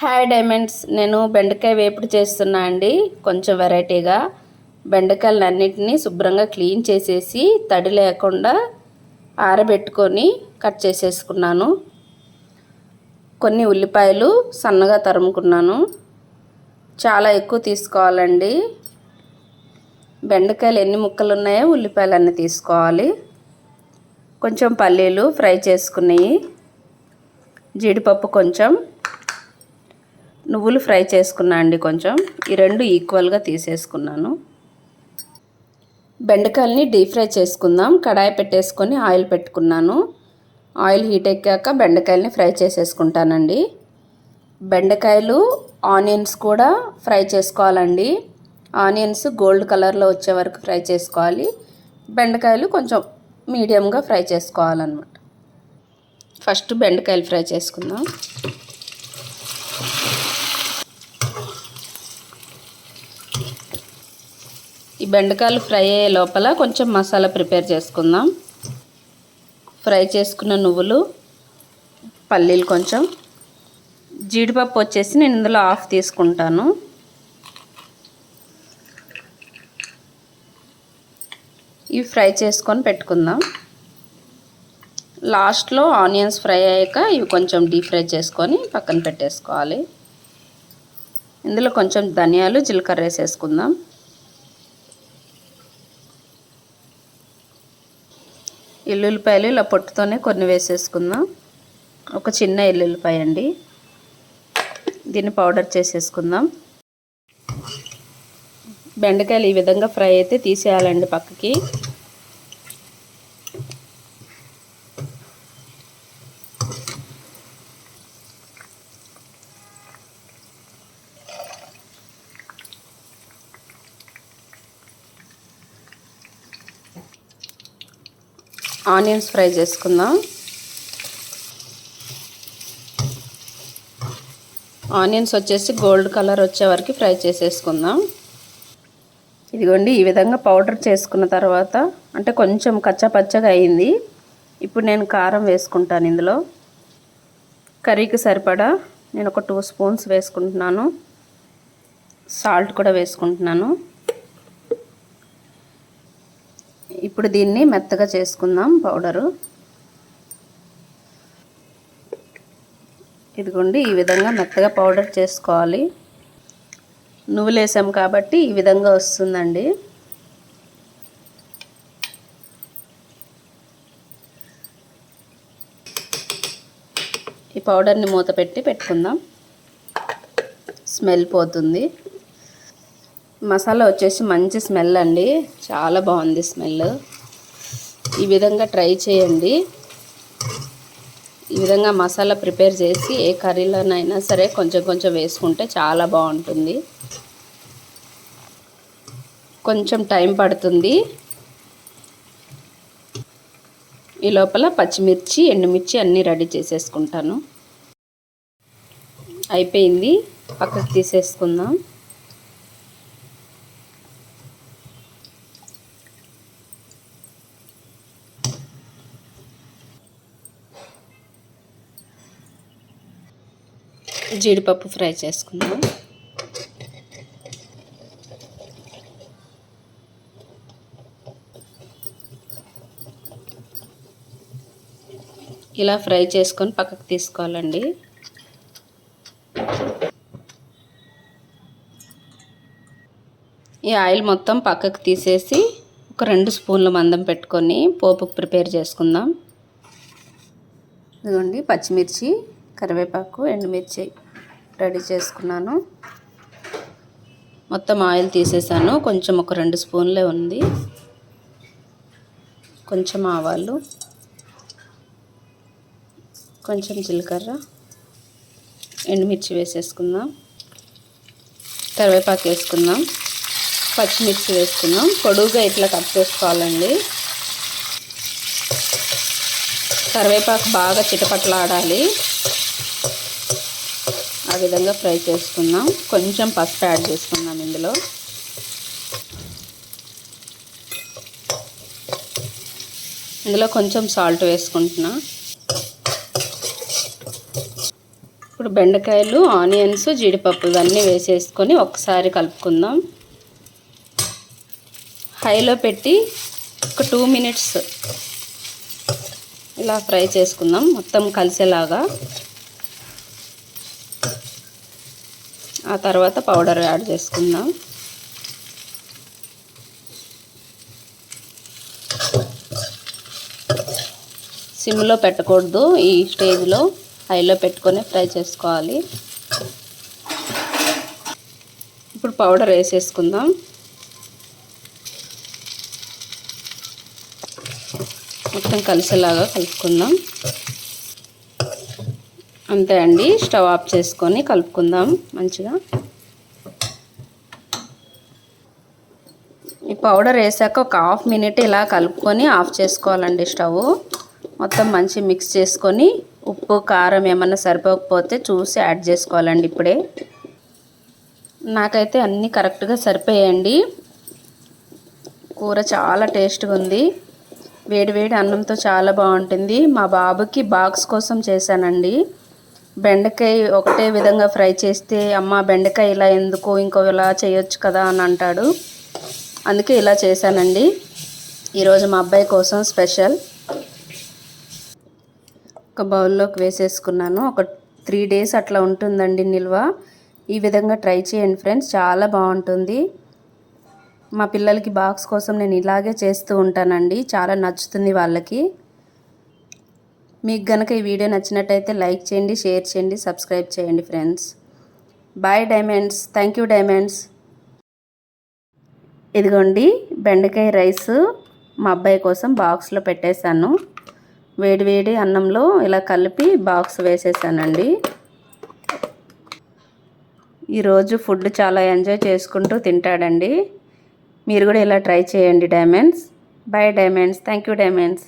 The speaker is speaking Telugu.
హాయ్ డైమండ్స్ నేను బెండకాయ వేపుడు చేస్తున్నా అండి. కొంచెం వెరైటీగా బెండకాయలను అన్నిటినీ శుభ్రంగా క్లీన్ చేసేసి తడి లేకుండా ఆరబెట్టుకొని కట్ చేసేసుకున్నాను. కొన్ని ఉల్లిపాయలు సన్నగా తరుముకున్నాను. చాలా ఎక్కువ తీసుకోవాలండి. బెండకాయలు ఎన్ని ముక్కలు ఉన్నాయో ఉల్లిపాయలు అన్నీ తీసుకోవాలి. కొంచెం పల్లీలు ఫ్రై చేసుకున్నాయి. జీడిపప్పు కొంచెం నువ్వులు ఫ్రై చేసుకున్నా అండి కొంచెం. ఈ రెండు ఈక్వల్గా తీసేసుకున్నాను. బెండకాయలని డీప్ ఫ్రై చేసుకుందాం. కడాయి పెట్టేసుకొని ఆయిల్ పెట్టుకున్నాను. ఆయిల్ హీట్ ఎక్కాక బెండకాయలని ఫ్రై చేసేసుకుంటానండి. బెండకాయలు ఆనియన్స్ కూడా ఫ్రై చేసుకోవాలండి. ఆనియన్స్ గోల్డ్ కలర్లో వచ్చే వరకు ఫ్రై చేసుకోవాలి. బెండకాయలు కొంచెం మీడియంగా ఫ్రై చేసుకోవాలన్నమాట. ఫస్ట్ బెండకాయలు ఫ్రై చేసుకుందాం. బెండకాయలు ఫ్రై అయ్యే లోపల కొంచెం మసాలా ప్రిపేర్ చేసుకుందాం. ఫ్రై చేసుకున్న నువ్వులు పల్లీలు కొంచెం. జీడిపప్పు వచ్చేసి నేను ఇందులో ఆఫ్ తీసుకుంటాను. ఇవి ఫ్రై చేసుకొని పెట్టుకుందాం. లాస్ట్లో ఆనియన్స్ ఫ్రై అయ్యాక ఇవి కొంచెం డీప్ ఫ్రై చేసుకొని పక్కన పెట్టేసుకోవాలి. ఇందులో కొంచెం ధనియాలు జీలకర్ర వేసేసుకుందాం. ఎల్లుల్లిపాయలు ఇలా పొట్టుతోనే కొన్ని వేసేసుకుందాం. ఒక చిన్న ఎల్లుల్లిపాయ అండి. దీన్ని పౌడర్ చేసేసుకుందాం. బెండకాయలు ఈ విధంగా ఫ్రై అయితే తీసేయాలండి పక్కకి. ఆనియన్స్ ఫ్రై చేసుకుందాం. ఆనియన్స్ వచ్చేసి గోల్డ్ కలర్ వచ్చే వరకు ఫ్రై చేసేసుకుందాం. ఇదిగోండి ఈ విధంగా పౌడర్ చేసుకున్న తర్వాత అంటే కొంచెం కచ్చపచ్చగా అయింది. ఇప్పుడు నేను కారం వేసుకుంటాను ఇందులో. కర్రీకి సరిపడా నేను ఒక టూ స్పూన్స్ వేసుకుంటున్నాను. సాల్ట్ కూడా వేసుకుంటున్నాను. ఇప్పుడు దీన్ని మెత్తగా చేసుకుందాం పౌడరు. ఇదిగోండి ఈ విధంగా మెత్తగా పౌడర్ చేసుకోవాలి. నువ్వులు వేసాం కాబట్టి ఈ విధంగా వస్తుందండి. ఈ పౌడర్ని మూత పెట్టి పెట్టుకుందాం. స్మెల్ పోతుంది. మసాలా వచ్చేసి మంచి స్మెల్ అండి. చాలా బాగుంది స్మెల్. ఈ విధంగా ట్రై చేయండి. ఈ విధంగా మసాలా ప్రిపేర్ చేసి ఏ కర్రీలోనైనా సరే కొంచెం కొంచెం వేసుకుంటే చాలా బాగుంటుంది. కొంచెం టైం పడుతుంది. ఈ లోపల పచ్చిమిర్చి ఎండుమిర్చి అన్నీ రెడీ చేసేసుకుంటాను. అయిపోయింది. పక్కకు తీసేసుకుందాం. జీడిపప్పు ఫ్రై చేసుకుందాం. ఇలా ఫ్రై చేసుకొని పక్కకు తీసుకోవాలండి. ఈ ఆయిల్ మొత్తం పక్కకు తీసేసి ఒక రెండు స్పూన్ల మందం పెట్టుకొని పోపు ప్రిపేర్ చేసుకుందాం. ఇదిగోండి పచ్చిమిర్చి కరివేపాకు ఎండుమిర్చి రెడీ చేసుకున్నాను. మొత్తం ఆయిల్ తీసేసాను. కొంచెం ఒక రెండు స్పూన్లే ఉంది. కొంచెం ఆవాలు. కొంచెం జీలకర్ర. ఎండుమిర్చి వేసేసుకుందాం. కరివేపాకు వేసుకుందాం. పచ్చిమిర్చి వేసుకుందాం. పొడువుగా ఇట్లా కట్ చేసుకోవాలండి. కరివేపాకు బాగా చిటపట్లాడాలి. ఆ విధంగా ఫ్రై చేసుకుందాం. కొంచెం పసుపు యాడ్ చేసుకుందాం ఇందులో. ఇందులో కొంచెం సాల్ట్ వేసుకుంటున్నా. ఇప్పుడు ఇప్పుడు బెండకాయలు ఆనియన్స్ జీడిపప్పు ఇవన్నీ వేసేసుకొని ఒకసారి కలుపుకుందాం. హైలో పెట్టి ఒక టూ మినిట్స్ ఇలా ఫ్రై చేసుకుందాం. మొత్తం కలిసేలాగా. ఆ తర్వాత పౌడర్ యాడ్ చేసుకుందాం. సిమ్లో పెట్టకూడదు ఈ స్టేజ్లో హైలో పెట్టుకొని ఫ్రై చేసుకోవాలి. ఇప్పుడు పౌడర్ వేసేసుకుందాం. మొత్తం కలిసేలాగా కలుపుకుందాం. అంతే అండి. స్టవ్ ఆఫ్ చేసుకొని కలుపుకుందాం మంచిగా. ఈ పౌడర్ వేసాక ఒక హాఫ్ మినిట్ ఇలా కలుపుకొని ఆఫ్ చేసుకోవాలండి స్టవ్. మొత్తం మంచి మిక్స్ చేసుకొని ఉప్పు కారం ఏమన్నా సరిపోకపోతే చూసి యాడ్ చేసుకోవాలండి ఇప్పుడే. నాకైతే అన్నీ కరెక్ట్గా సరిపోయాయండి. కూర చాలా టేస్ట్గా ఉంది. వేడివేడి అన్నంతో చాలా బాగుంటుంది. మా బాబుకి బాక్స్ కోసం చేశానండి. బెండకాయ ఒకటే విధంగా ఫ్రై చేస్తే అమ్మ బెండకాయ ఇలా ఎందుకు? ఇంకో ఇలా చేయొచ్చు కదా అని అంటాడు. అందుకే ఇలా చేశానండి. ఈరోజు మా అబ్బాయి కోసం స్పెషల్. ఒక బౌల్లోకి వేసేసుకున్నాను. ఒక త్రీ డేస్ అట్లా ఉంటుందండి నిల్వ. ఈ విధంగా ట్రై చేయండి ఫ్రెండ్స్. చాలా బాగుంటుంది. మా పిల్లలకి బాక్స్ కోసం నేను ఇలాగే చేస్తూ ఉంటానండి. చాలా నచ్చుతుంది వాళ్ళకి. మీకు గనక ఈ వీడియో నచ్చినట్టయితే లైక్ చేయండి షేర్ చేయండి సబ్స్క్రైబ్ చేయండి friends. Bye diamonds thank you diamonds ఇదిగోండి బెండకాయ రైస్ మా అబ్బాయి కోసం బాక్స్లో పెట్టేశాను. వేడివేడి అన్నంలో ఇలా కలిపి బాక్స్ వేసేసానండి. ఈరోజు ఫుడ్ చాలా ఎంజాయ్ చేసుకుంటూ తింటాడండి. మీరు కూడా ఇలా ట్రై చేయండి diamonds bye diamonds thank you diamonds